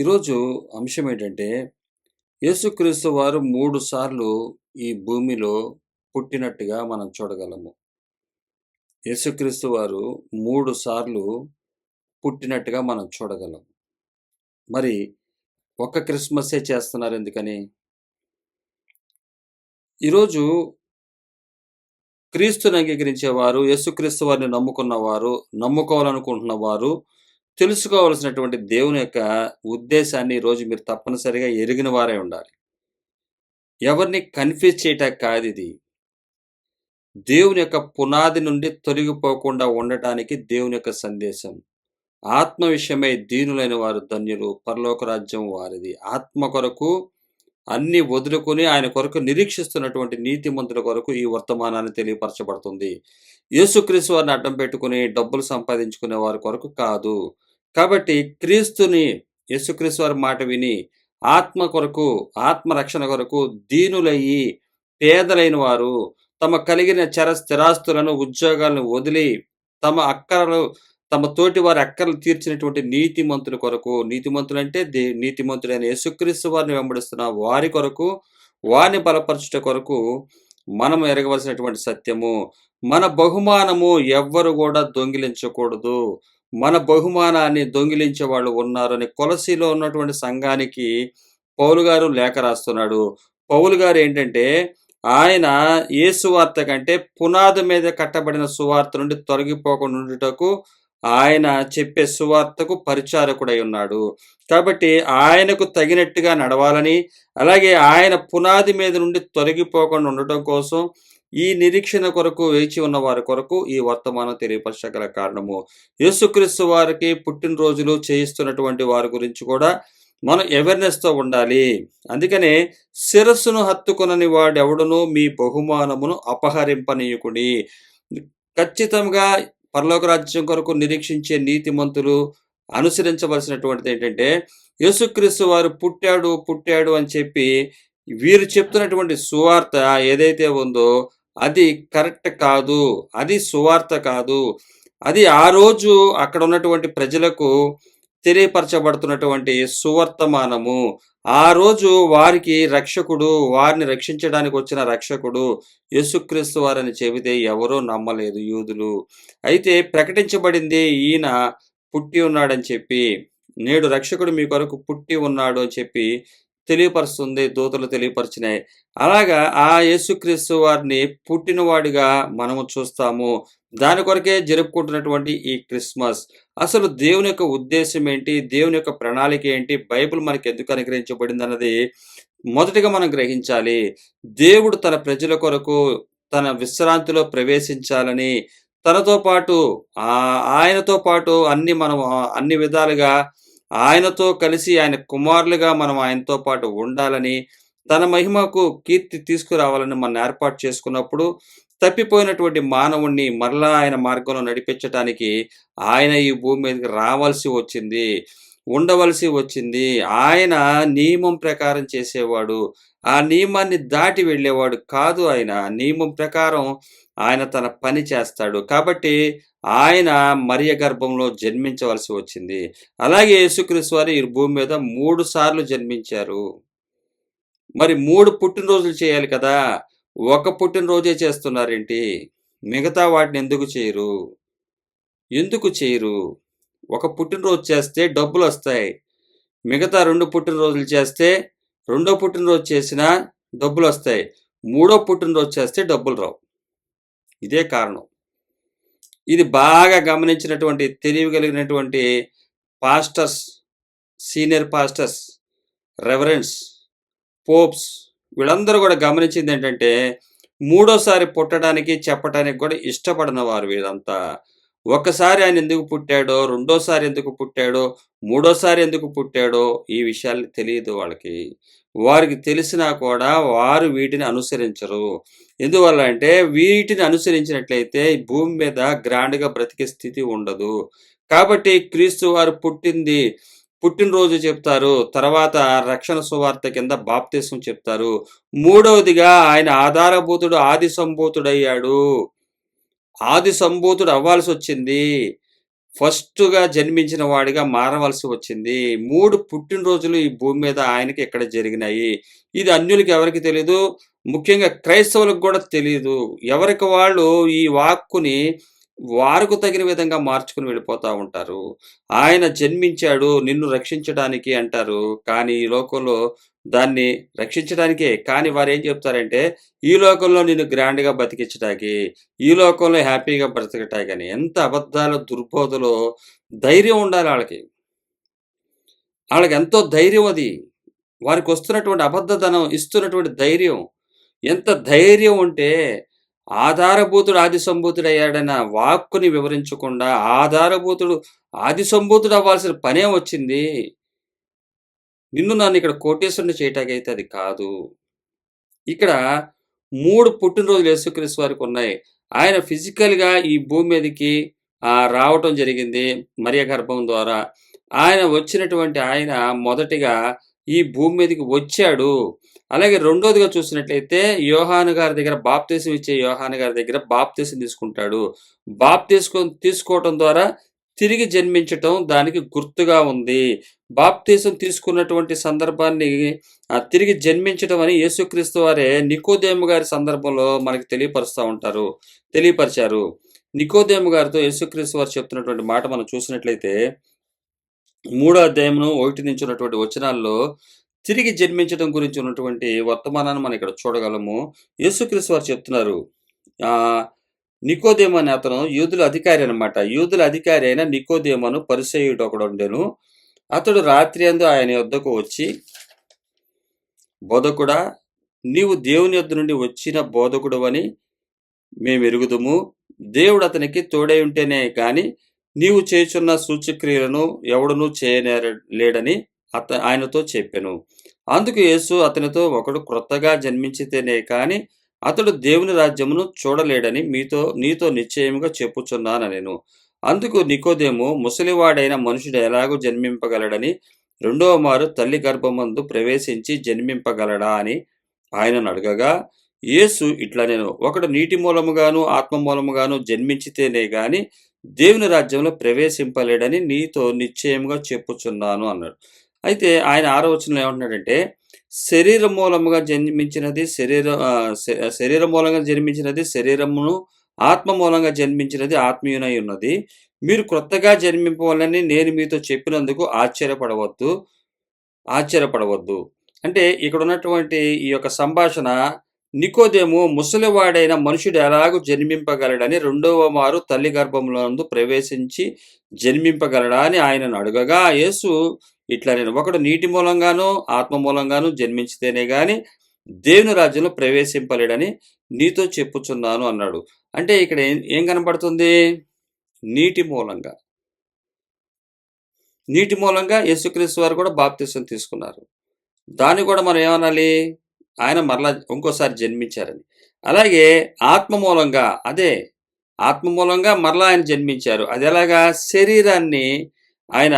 ఈరోజు అంశం ఏంటంటే, యేసుక్రీస్తు వారు మూడు సార్లు ఈ భూమిలో పుట్టినట్టుగా మనం చూడగలము. యేసుక్రీస్తు వారు మూడు సార్లు పుట్టినట్టుగా మనం చూడగలం. మరి ఒక్క క్రిస్మస్సే చేస్తున్నారు ఎందుకని? ఈరోజు క్రీస్తుని అంగీకరించేవారు, యేసుక్రీస్తు వారిని నమ్ముకున్నవారు, నమ్ముకోవాలనుకుంటున్న వారు తెలుసుకోవలసినటువంటి దేవుని యొక్క ఉద్దేశాన్ని ఈరోజు మీరు తప్పనిసరిగా ఎరిగిన వారే ఉండాలి. ఎవరిని కన్‌ఫ్యూజ్ చేయటానికి కాదిది. దేవుని యొక్క పునాది నుండి తొలగిపోకుండా ఉండటానికి దేవుని యొక్క సందేశం. ఆత్మ విషయమై దీనులైన వారు ధన్యులు. పరలోక రాజ్యం వారిది. ఆత్మ కొరకు అన్ని వదులుకొని ఆయన కొరకు నిరీక్షిస్తున్నటువంటి నీతిమంతుల కొరకు ఈ వర్తమానాన్ని తెలియపరచబడుతుంది. యేసుక్రీస్తు వారిని అడ్డం పెట్టుకుని డబ్బులు సంపాదించుకునే వారి కొరకు కాదు. కాబట్టి క్రీస్తుని యేసుక్రీస్తు వారి మాట విని ఆత్మ కొరకు, ఆత్మ రక్షణ కొరకు దీనులయ్యి పేదలైన వారు తమ కలిగిన చర స్థిరాస్తులను, ఉద్యోగాలను వదిలి తమ అక్కరలు తమ తోటి వారి అక్కర్లు తీర్చినటువంటి నీతిమంతుల కొరకు నీతిమంతులంటే దే నీతిమంతుడైన యేసుక్రీస్తు వారిని వెంబడిస్తున్న వారి కొరకు, వారిని బలపరచుట కొరకు మనం ఎరగవలసినటువంటి సత్యము. మన బహుమానము ఎవ్వరు కూడా దొంగిలించకూడదు. మన బహుమానాన్ని దొంగిలించే వాళ్ళు ఉన్నారని కొలసీలో ఉన్నటువంటి సంఘానికి పౌలు గారు లేఖ రాస్తున్నాడు. పౌలు గారు ఏంటంటే ఆయన ఏ సువార్త కంటే పునాది మీద కట్టబడిన సువార్త నుండి తొలగిపోకుండా ఉండుటకు ఆయన చెప్పే సువార్తకు పరిచారకుడై ఉన్నాడు. కాబట్టి ఆయనకు తగినట్టుగా నడవాలని, అలాగే ఆయన పునాది మీద నుండి తొలగిపోకుండా ఉండటం కోసం ఈ నిరీక్షణ కొరకు వేచి ఉన్న వారి కొరకు ఈ వర్తమానం తెలియపరచగల కారణము. యేసుక్రీస్తు వారికి పుట్టినరోజులు చేయిస్తున్నటువంటి వారి గురించి కూడా మనం అవేర్‌నెస్‌తో ఉండాలి. అందుకనే శిరస్సును హత్తుకొనని వాడెవడును మీ బహుమానమును అపహరింపనీయకుడి. ఖచ్చితంగా పరలోక రాజ్యం కొరకు నిరీక్షించే నీతిమంతులు అనుసరించవలసినటువంటిది ఏంటంటే యేసుక్రీస్తు వారు పుట్టాడు, పుట్టాడు అని చెప్పి వీరు చెప్తున్నటువంటి సువార్త ఏదైతే ఉందో అది కరెక్ట్ కాదు. అది సువార్త కాదు. అది ఆ రోజు అక్కడ ఉన్నటువంటి ప్రజలకు తెలియపరచబడుతున్నటువంటి సువర్తమానము. ఆ రోజు వారికి రక్షకుడు, వారిని రక్షించడానికి వచ్చిన రక్షకుడు యేసుక్రీస్తు వారని చెబితే ఎవరూ నమ్మలేదు యూదులు. అయితే ప్రకటించబడింది ఈయన పుట్టి ఉన్నాడని చెప్పి, నేడు రక్షకుడు మీ కొరకు పుట్టి ఉన్నాడు అని చెప్పి తెలియపరుస్తుంది. దూతలు తెలియపరిచినాయి. అలాగా ఆ యేసుక్రీస్తు వారిని పుట్టినవాడిగా మనము చూస్తాము. దాని కొరకే జరుపుకుంటున్నటువంటి ఈ క్రిస్మస్. అసలు దేవుని యొక్క ఉద్దేశం ఏంటి? దేవుని యొక్క ప్రణాళిక ఏంటి? బైబిల్ మనకి ఎందుకు అనుగ్రహించబడిందన్నది మొదటిగా మనం గ్రహించాలి. దేవుడు తన ప్రజల కొరకు తన విశ్రాంతిలో ప్రవేశించాలని తనతో పాటు ఆయనతో పాటు అన్ని మనం అన్ని విధాలుగా ఆయనతో కలిసి ఆయన కుమారులుగా మనం ఆయనతో పాటు ఉండాలని, తన మహిమకు కీర్తి తీసుకురావాలని మనం ఏర్పాటు చేసుకున్నప్పుడు తప్పిపోయినటువంటి మానవుణ్ణి మరలా ఆయన మార్గంలో నడిపించటానికి ఆయన ఈ భూమి మీదకి రావాల్సి వచ్చింది. ఉండవలసి వచ్చింది. ఆయన నియమం ప్రకారం చేసేవాడు. ఆ నియమాన్ని దాటి వెళ్ళేవాడు కాదు ఆయన. నియమం ప్రకారం ఆయన తన పని చేస్తాడు. కాబట్టి ఆయన మరియ గర్భంలో జన్మించవలసి వచ్చింది. అలాగే యేసుక్రీస్తు వారు ఈ భూమి మీద మూడు సార్లు జన్మించారు. మరి మూడు పుట్టినరోజులు చేయాలి కదా! ఒక పుట్టినరోజే చేస్తున్నారేంటి? మిగతా వాటిని ఎందుకు చేయరు? ఎందుకు చేయరు? ఒక పుట్టినరోజు చేస్తే డబ్బులు వస్తాయి మిగతా రెండు పుట్టినరోజులు చేస్తే రెండో పుట్టినరోజు చేసినా డబ్బులొస్తాయి. మూడో పుట్టినరోజు చేస్తే డబ్బులు రావు. ఇదే కారణం. ఇది బాగా గమనించినటువంటి తెలివి కలిగినటువంటి pastors, senior pastors, reverends popes వీళ్ళందరూ కూడా గమనించింది ఏంటంటే మూడోసారి పుట్టడానికి, చెప్పడానికి కూడా ఇష్టపడిన వారు వీళ్ళంతా. ఒకసారి ఆయన ఎందుకు పుట్టాడో, రెండోసారి ఎందుకు పుట్టాడో, మూడోసారి ఎందుకు పుట్టాడో ఈ విషయాలు తెలియదు వాళ్ళకి. వారికి తెలిసినా కూడా వారు వీటిని అనుసరించరు. ఎందువల్ల అంటే వీటిని అనుసరించినట్లయితే భూమి మీద గ్రాండ్‌గా బ్రతికే స్థితి ఉండదు. కాబట్టి క్రీస్తు వారు పుట్టింది పుట్టినరోజు చెప్తారు. తర్వాత రక్షణ సువార్త కింద బాప్తిసం చెప్తారు. మూడవదిగా ఆయన ఆధారభూతుడు, ఆది సంభూతుడయ్యాడు. ఆది సంభూతుడు అవ్వాల్సొచ్చింది. ఫస్ట్‌గా జన్మించిన వాడిగా మారవలసి వచ్చింది. మూడు పుట్టినరోజులు ఈ భూమి మీద ఆయనకి ఇక్కడ జరిగినాయి. ఇది అన్యులకి ఎవరికీ తెలీదు. ముఖ్యంగా క్రైస్తవులకు కూడా తెలియదు ఎవరికి వాళ్ళు ఈ వాక్కుని వారికు తగిన విధంగా మార్చుకుని వెళ్ళిపోతూ ఉంటారు. ఆయన జన్మించాడు నిన్ను రక్షించడానికి అంటారు. కానీ ఈ లోకంలో దాన్ని రక్షించడానికే. కానీ వారు ఏం చెప్తారంటే, ఈ లోకంలో నిన్ను గ్రాండ్‌గా బతికించడానికి ఈ లోకంలో హ్యాపీగా బ్రతకటానికని. ఎంత అబద్ధాలు, దుర్బోధలో ధైర్యం ఉండాలి వాళ్ళకి వాళ్ళకి ఎంతో ధైర్యం అది. వారికి వస్తున్నటువంటి అబద్ధధనం ఇస్తున్నటువంటి ధైర్యం. ఎంత ధైర్యం ఉంటే ఆధారభూతుడు ఆది సంభూతుడయ్యాడన్న వాక్కుని వివరించకుండా, ఆధారభూతుడు ఆది సంభూతుడు అవ్వాల్సిన పనే వచ్చింది? నిన్ను నన్ను ఇక్కడ కోటేశ్వరుని చేయటాకైతే అది కాదు. ఇక్కడ మూడు పుట్టినరోజులు యేసుక్రీస్తు వారికున్నాయి. ఆయన ఫిజికల్‌గా ఈ భూమి మీదకి రావటం జరిగింది మరియ గర్భం ద్వారా. ఆయన వచ్చినటువంటి ఆయన మొదటిగా ఈ భూమి మీదకి వచ్చాడు. అలాగే రెండోదిగా చూసినట్లయితే యోహాను గారి దగ్గర బాప్తీసం ఇచ్చే యోహాను గారి దగ్గర బాప్తీసం తీసుకుంటాడు. బాప్తిస్కం తీసుకోవటం ద్వారా తిరిగి జన్మించటం దానికి గుర్తుగా ఉంది. బాప్తీసం తీసుకున్నటువంటి సందర్భాన్ని తిరిగి జన్మించటం అని యేసుక్రీస్తు వారే నికోదేము గారి సందర్భంలో మనకి తెలియపరుస్తూ ఉంటారు. తెలియపరిచారు. నికోదేము గారితో యేసుక్రీస్తు వారు చెప్తున్నటువంటి మాట మనం చూసినట్లయితే మూడో అధ్యాయమును ఒకటి నుంచి ఉన్నటువంటి వచనాల్లో తిరిగి జన్మించడం గురించి ఉన్నటువంటి వర్తమానాన్ని మనం ఇక్కడ చూడగలము. యేసుక్రీస్తు వారు చెప్తున్నారు. నికోదేమ అనే అతను యూదుల అధికారి అన్నమాట. యూదుల అధికారి అయిన నికోదేమను పరిచయుడు ఒకడు ఒకడుండెను. అతడు రాత్రియందు ఆయన యొద్దకు వచ్చి బోధకుడా నీవు దేవుని యొద్ద నుండి వచ్చిన బోధకుడు అని మేము ఎరుగుదుము దేవుడు అతనికి తోడై ఉంటేనే కానీ నీవు చేయుచున్న సూచక్రియలను ఎవడునూ చేయనే లేడని అత ఆయనతో చెప్పెను. అందుకు యేసు అతనితో ఒకడు క్రొత్తగా జన్మించితేనే కాని అతడు దేవుని రాజ్యమును చూడలేడని మీతో నీతో నిశ్చయముగా చెప్పుచున్నాను నేను అందుకు నికోదేము ముసలివాడైన మనుషుడు ఎలాగూ జన్మింపగలడని రెండవ మారు తల్లి గర్భమందు ప్రవేశించి జన్మింపగలడా అని ఆయనను అడగగా యేసు ఇట్లా నేను ఒకడు నీటి మూలముగాను ఆత్మ మూలముగాను జన్మించితేనే గాని దేవుని రాజ్యంలో ప్రవేశింపలేడని నీతో నిశ్చయముగా చెప్పుచున్నాను అన్నాడు. అయితే ఆయన ఆలోచనలు ఏమంటున్నాడంటే శరీర మూలముగా జన్మించినది శరీర శరీర మూలంగా జన్మించినది శరీరమును, ఆత్మ మూలంగా జన్మించినది ఆత్మీయునై ఉన్నది. మీరు క్రొత్తగా జన్మింపవాలని నేను మీతో చెప్పినందుకు ఆశ్చర్యపడవద్దు. ఆశ్చర్యపడవద్దు. అంటే ఇక్కడ ఉన్నటువంటి ఈ యొక్క సంభాషణ నికోదేము ముసలివాడైన మనుషుడు ఎలాగు జన్మింపగలడని రెండవ మారు తల్లి గర్భములందు ప్రవేశించి జన్మింపగలడా అని ఆయనను అడగగా యేసు ఇట్లా నేను ఒకడు నీటి మూలంగాను, ఆత్మ మూలంగాను జన్మించితేనే గాని దేవుని రాజ్యంలో ప్రవేశింపలేడని నీతో చెప్పుచున్నాను అన్నాడు. అంటే ఇక్కడ ఏం కనబడుతుంది నీటి మూలంగా. నీటి మూలంగా యేసుక్రీస్తు వారు కూడా బాప్తిసం తీసుకున్నారు. దాన్ని కూడా మనం ఏమనాలి? ఆయన మరలా ఇంకోసారి జన్మించారని. అలాగే ఆత్మ మూలంగా అదే ఆత్మ మూలంగా మరలా ఆయన జన్మించారు. అది ఎలాగా శరీరాన్ని ఆయన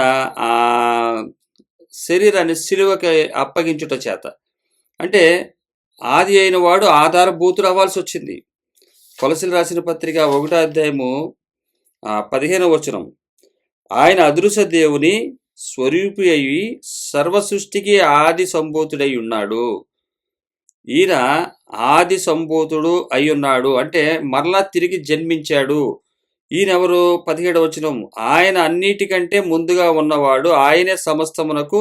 శరీరాన్ని సిలువకి అప్పగించుట చేత. అంటే ఆది అయిన వాడు ఆధారభూతుడు అవ్వాల్సొచ్చింది. కొలసలు రాసిన పత్రిక ఒకటో అధ్యాయము ఆహ్, 15వ వచనం. ఆయన అదృశ్య దేవుని స్వరూపి అయి సర్వ సృష్టికి ఆది సంభూతుడై ఉన్నాడు. ఈయన ఆది సంభూతుడు ఉన్నాడు అంటే మరలా తిరిగి జన్మించాడు. ఈయనెవరు? 17వ వచనం. ఆయన అన్నిటికంటే ముందుగా ఉన్నవాడు. ఆయనే సమస్తమునకు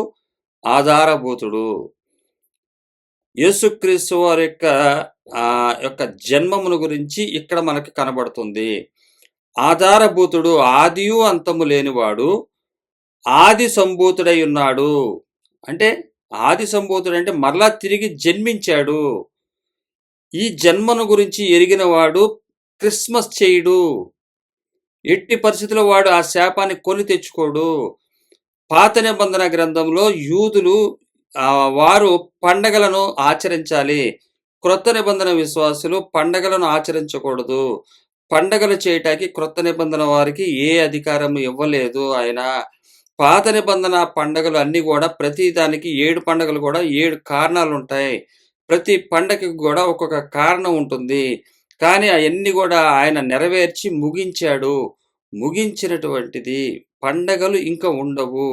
ఆధారభూతుడు. యేసుక్రీస్తు వారి యొక్క ఆ యొక్క జన్మమును గురించి ఇక్కడ మనకి కనబడుతుంది. ఆధారభూతుడు ఆదియు అంతము లేనివాడు. ఆది సంభూతుడై ఉన్నాడు. అంటే ఆది సంభూతుడు అంటే మరలా తిరిగి జన్మించాడు. ఈ జన్మను గురించి ఎరిగినవాడు క్రిస్మస్ చేయుడు ఎట్టి పరిస్థితిలో వాడు ఆ శాపాన్ని కొని తెచ్చుకోడు. పాత నిబంధన గ్రంథంలో యూదులు వారు పండగలను ఆచరించాలి. క్రొత్త నిబంధన విశ్వాసులు పండగలను ఆచరించకూడదు. పండగలు చేయటానికి క్రొత్త నిబంధన వారికి ఏ అధికారము ఇవ్వలేదు ఆయన. పాత నిబంధన పండగలు అన్నీ కూడా ప్రతి దానికి ఏడు పండగలు కూడా ఏడు కారణాలు ఉంటాయి ప్రతి పండగకి కూడా ఒక్కొక్క కారణం ఉంటుంది. కానీ అవన్నీ కూడా ఆయన నెరవేర్చి ముగించాడు. ముగించినటువంటిది పండగలు ఇంకా ఉండవు.